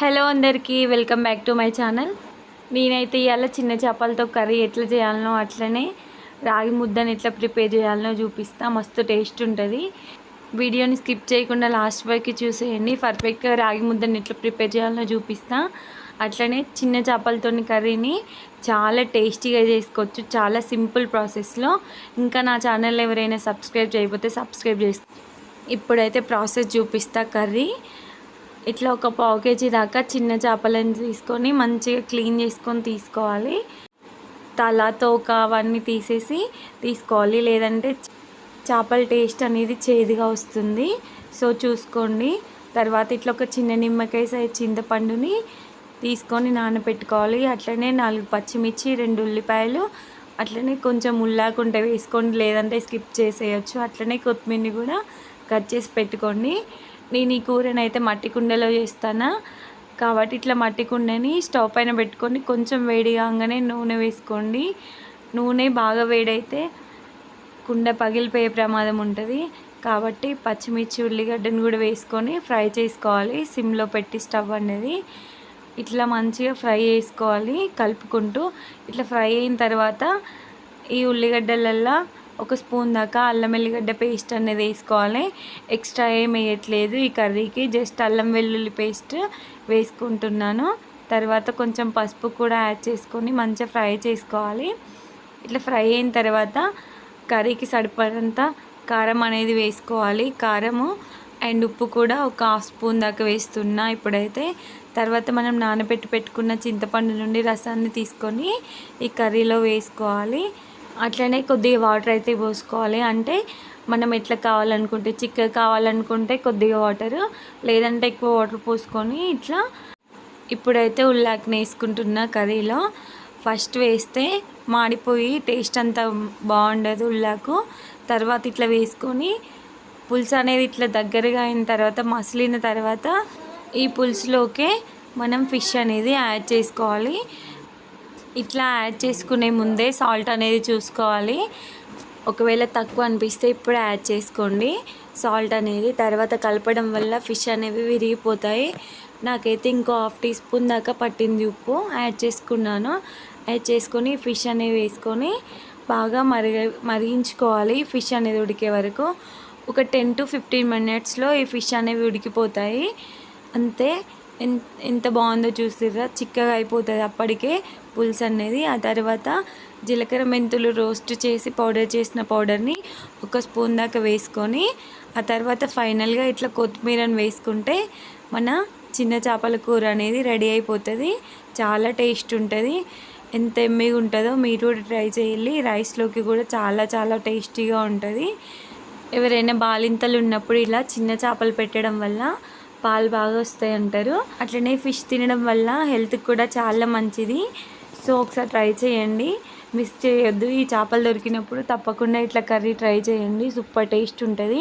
Hello అందరికీ welcome back to my channel. నేనైతే ఇవాళ చిన్న చేపలతో కర్రీ ఎట్లా చేయాలనో అట్లనే రాగి ముద్దని ఎట్లా ప్రిపేర్ చేయాలనో చూపిస్తా. మస్తు టేస్ట్ ఉంటుంది. వీడియోని స్కిప్ చేయకుండా లాస్ట్ వరకు చూసేయండి. పర్ఫెక్ట్గా రాగి ముద్దని ఎట్లా ప్రిపేర్ చేయాలనో చూపిస్తా. అట్లనే చిన్న చేపలతోని కర్రీని చాలా టేస్టీగా చేసుకోవచ్చు. చాలా సింపుల్ ప్రాసెస్లో. ఇంకా నా ఛానల్ ఎవరైనా సబ్స్క్రైబ్ చేయకపోతే సబ్స్క్రైబ్ చేసి ఇప్పుడైతే ప్రాసెస్ చూపిస్తా కర్రీ. ఇట్లా ఒక పావు కేజీ దాకా చిన్న చేపలను తీసుకొని మంచిగా క్లీన్ చేసుకొని తీసుకోవాలి. తల తోక అవన్నీ తీసేసి తీసుకోవాలి. లేదంటే చేపల టేస్ట్ అనేది చేదుగా వస్తుంది. సో చూసుకోండి. తర్వాత ఇట్లా ఒక చిన్న నిమ్మకాయ సైజ్ చింతపండుని తీసుకొని నానబెట్టుకోవాలి అట్లనే నాలుగు పచ్చిమిర్చి రెండు ఉల్లిపాయలు అట్లనే కొంచెం ఉల్లాకుంటే వేసుకోండి. లేదంటే స్కిప్ చేసేయచ్చు. అట్లనే కొత్తిమీరని కూడా కట్ చేసి పెట్టుకోండి. నేను ఈ కూరని అయితే మట్టి కుండలో చేస్తాను? కాబట్టి ఇట్లా మట్టి కుండని స్టవ్ పైన పెట్టుకొని కొంచెం వేడి కాగానే నూనె వేసుకోండి. నూనె బాగా వేడైతే కుండ పగిలిపోయే ప్రమాదం ఉంటుంది. కాబట్టి పచ్చిమిర్చి ఉల్లిగడ్డను కూడా వేసుకొని ఫ్రై చేసుకోవాలి. సిమ్లో పెట్టి స్టవ్ అనేది ఇట్లా మంచిగా ఫ్రై చేసుకోవాలి కలుపుకుంటూ. ఇట్లా ఫ్రై అయిన తర్వాత ఈ ఉల్లిగడ్డలల్లో ఒక స్పూన్ దాకా అల్లం వెల్లిగడ్డ పేస్ట్ అనేది వేసుకోవాలి. ఎక్స్ట్రా ఏం వేయట్లేదు ఈ కర్రీకి. జస్ట్ అల్లం వెల్లుల్లి పేస్ట్ వేసుకుంటున్నాను. తర్వాత కొంచెం పసుపు కూడా యాడ్ చేసుకొని మంచిగా ఫ్రై చేసుకోవాలి. ఇట్లా ఫ్రై అయిన తర్వాత కర్రీకి సరిపడంత కారం అనేది వేసుకోవాలి. కారము అండ్ ఉప్పు కూడా ఒక హాఫ్ స్పూన్ దాకా వేస్తున్నా ఇప్పుడైతే. తర్వాత మనం నానబెట్టి పెట్టుకున్న చింతపండు నుండి రసాన్ని తీసుకొని ఈ కర్రీలో వేసుకోవాలి. అట్లనే కొద్దిగా వాటర్ అయితే పోసుకోవాలి. అంటే మనం ఎట్లా కావాలనుకుంటే చిక్కగా కావాలనుకుంటే కొద్దిగా వాటర్ లేదంటే ఎక్కువ వాటర్ పోసుకొని ఇట్లా ఇప్పుడైతే ఉల్లాక్ని వేసుకుంటున్నా కర్రీలో. ఫస్ట్ వేస్తే మాడిపోయి టేస్ట్ అంత బాగుండదు ఉల్లాకు. తర్వాత ఇట్లా వేసుకొని పులుసు అనేది ఇట్లా దగ్గరగా అయిన తర్వాత మసిలిన తర్వాత ఈ పులుసులోకే మనం ఫిష్ అనేది యాడ్ చేసుకోవాలి. ఇట్లా యాడ్ చేసుకునే ముందే సాల్ట్ అనేది చూసుకోవాలి. ఒకవేళ తక్కువ అనిపిస్తే ఇప్పుడు యాడ్ చేసుకోండి. సాల్ట్ అనేది తర్వాత కలపడం వల్ల ఫిష్ అనేవి విరిగిపోతాయి. నాకైతే ఇంకో హాఫ్ టీ స్పూన్ దాకా పట్టింది ఉప్పు యాడ్ చేసుకున్నాను. యాడ్ చేసుకొని ఫిష్ అనేవి వేసుకొని బాగా మరిగ మరిగించుకోవాలి ఫిష్ అనేది ఉడికే వరకు. ఒక టెన్ టు ఫిఫ్టీన్ మినిట్స్లో ఈ ఫిష్ అనేవి ఉడికిపోతాయి. అంతే. ఎంత బాగుందో చూసిర్రా చిక్కగా అయిపోతుంది అప్పటికే పులుసు అనేది. ఆ తర్వాత జీలకర్ర మెంతులు రోస్ట్ చేసి పౌడర్ చేసిన పౌడర్ని ఒక స్పూన్ దాకా వేసుకొని ఆ తర్వాత ఫైనల్గా ఇట్లా కొత్తిమీరని వేసుకుంటే మన చిన్న చేపల కూర అనేది రెడీ అయిపోతుంది. చాలా టేస్ట్ ఉంటుంది. ఎంత ఎమ్మిగా ఉంటుందో మీరు కూడా ట్రై చేయాలి రైస్లోకి కూడా చాలా చాలా టేస్టీగా ఉంటుంది. ఎవరైనా బాలింతలు ఉన్నప్పుడు ఇలా చిన్న చేపలు పెట్టడం వల్ల పాలు బాగా వస్తాయి అంటారు. అట్లనే ఫిష్ తినడం వల్ల హెల్త్కి కూడా చాలా మంచిది. సో ఒకసారి ట్రై చేయండి. మిస్ చేయొద్దు. ఈ చేపలు దొరికినప్పుడు తప్పకుండా ఇట్లా కర్రీ ట్రై చేయండి. సూపర్ టేస్ట్ ఉంటుంది.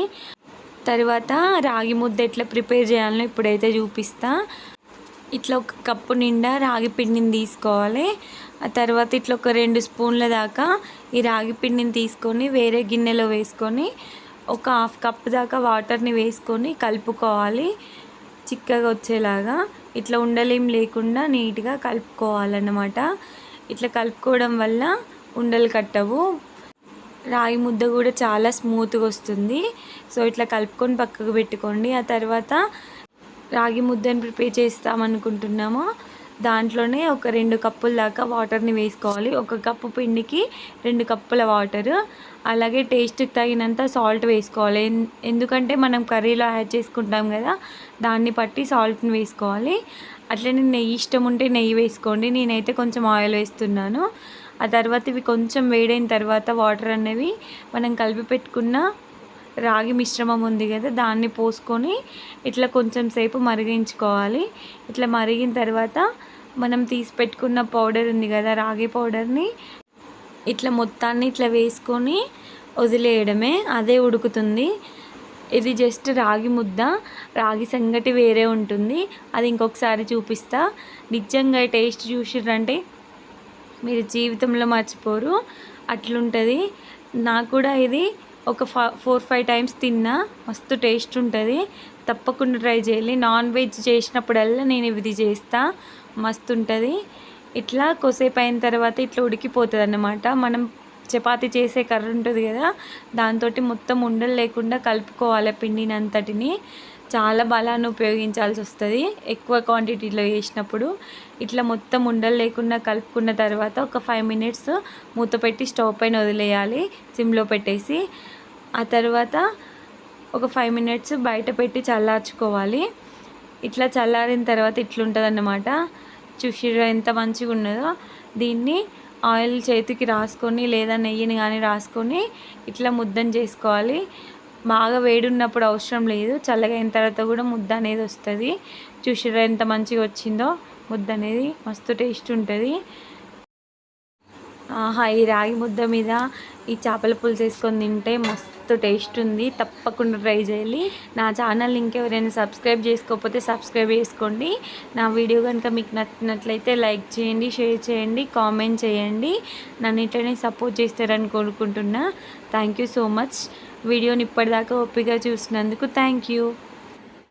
తర్వాత రాగి ముద్ద ఎట్లా ప్రిపేర్ చేయాలో ఇప్పుడైతే చూపిస్తా. ఇట్లా ఒక కప్పు నిండా రాగి పిండిని తీసుకోవాలి. ఆ తర్వాత ఇట్లా ఒక రెండు స్పూన్ల దాకా ఈ రాగి పిండిని తీసుకొని వేరే గిన్నెలో వేసుకొని ఒక హాఫ్ కప్ దాకా వాటర్ని వేసుకొని కలుపుకోవాలి. చిక్కగా వచ్చేలాగా ఇట్లా ఉండలేం లేకుండా నీట్గా కలుపుకోవాలన్నమాట. ఇట్లా కలుపుకోవడం వల్ల ఉండలు కట్టవు. రాగి ముద్ద కూడా చాలా స్మూత్గా వస్తుంది. సో ఇట్లా కలుపుకొని పక్కకు పెట్టుకోండి. ఆ తర్వాత రాగి ముద్దని ప్రిపేర్ చేస్తామనుకుంటున్నాము. దాంట్లోనే ఒక రెండు కప్పుల దాకా వాటర్ని వేసుకోవాలి. ఒక కప్పు పిండికి రెండు కప్పుల వాటర్. అలాగే టేస్ట్కి తగినంత సాల్ట్ వేసుకోవాలి. ఎందుకంటే మనం కర్రీలో యాడ్ చేసుకుంటాం కదా దాన్ని పట్టి సాల్ట్ని వేసుకోవాలి. అట్లనే నెయ్యి ఇష్టం ఉంటే నెయ్యి వేసుకోండి. నేనైతే కొంచెం ఆయిల్ వేస్తున్నాను. ఆ తర్వాత ఇవి కొంచెం వేడైన తర్వాత వాటర్ అనేవి మనం కలిపి పెట్టుకున్న రాగి మిశ్రమం ఉంది కదా దాన్ని పోసుకొని ఇట్లా కొంచెం సేపు మరిగించుకోవాలి. ఇట్లా మరిగిన తర్వాత మనం తీసి పెట్టుకున్న పౌడర్ ఉంది కదా రాగి పౌడర్ని ఇట్లా మొత్తాన్ని ఇట్లా వేసుకొని వదిలేయడమే అదే ఉడుకుతుంది. ఇది జస్ట్ రాగి ముద్ద రాగి సంగటి వేరే ఉంటుంది. అది ఇంకొకసారి చూపిస్తా. నిజంగా టేస్ట్ చూసిర్రంటే మీరు జీవితంలో మర్చిపోరు. అట్లుంటుంది. నాకు కూడా ఇది ఒక ఫోర్ ఫైవ్ టైమ్స్ తిన్నా మస్తు టేస్ట్ ఉంటుంది. తప్పకుండా ట్రై చేయాలి. నాన్ వెజ్ చేసినప్పుడల్లా నేను ఇది చేస్తా. మస్తు ఉంటుంది. ఇట్లా కొసేపు అయిన తర్వాత ఇట్లా ఉడికిపోతుంది అన్నమాట మనం చపాతీ చేసే కర్ర ఉంటుంది కదా దాంతో మొత్తం ఉండలు లేకుండా కలుపుకోవాలి పిండినంతటిని. చాలా బలాన్ని ఉపయోగించాల్సి వస్తుంది. ఎక్కువ క్వాంటిటీలో వేసినప్పుడు ఇట్లా మొత్తం ఉండలు లేకుండా కలుపుకున్న తర్వాత ఒక ఫైవ్ మినిట్స్ మూత పెట్టి స్టవ్ పైన వదిలేయాలి. సిమ్లో పెట్టేసి ఆ తర్వాత ఒక ఫైవ్ మినిట్స్ బయట పెట్టి చల్లార్చుకోవాలి. ఇట్లా చల్లారిన తర్వాత ఇట్లుంటుంది అన్నమాట చూసిర్రా ఎంత మంచిగా ఉన్నదో. దీన్ని ఆయిల్ చేతికి రాసుకొని లేదా నెయ్యిని కానీ రాసుకొని ఇట్లా ముద్దను చేసుకోవాలి. బాగా వేడి ఉన్నప్పుడు అవసరం లేదు. చల్లగా అయిన తర్వాత కూడా ముద్ద అనేది వస్తుంది. చూసిర్రా ఎంత మంచిగా వచ్చిందో ముద్ద అనేది మస్తు టేస్ట్ ఉంటుంది. ఆహా ఈ రాగి ముద్ద మీద ఈ చేపల పులుసు వేసుకొని తింటే మస్తు టేస్ట్ ఉంది. తప్పకుండా ట్రై చేయాలి నా ఛానల్ ఇంకెవరైనా సబ్స్క్రైబ్ చేసుకోకపోతే సబ్స్క్రైబ్ చేసుకోండి. నా వీడియో కనుక మీకు నచ్చినట్లయితే లైక్ చేయండి షేర్ చేయండి కామెంట్ చేయండి. నన్ను ఇట్లనే సపోర్ట్ చేస్తారని కోరుకుంటున్నా. Thank you so much. వీడియోని ఇప్పటిదాకా ఒప్పిగా చూసినందుకు థ్యాంక్ యూ.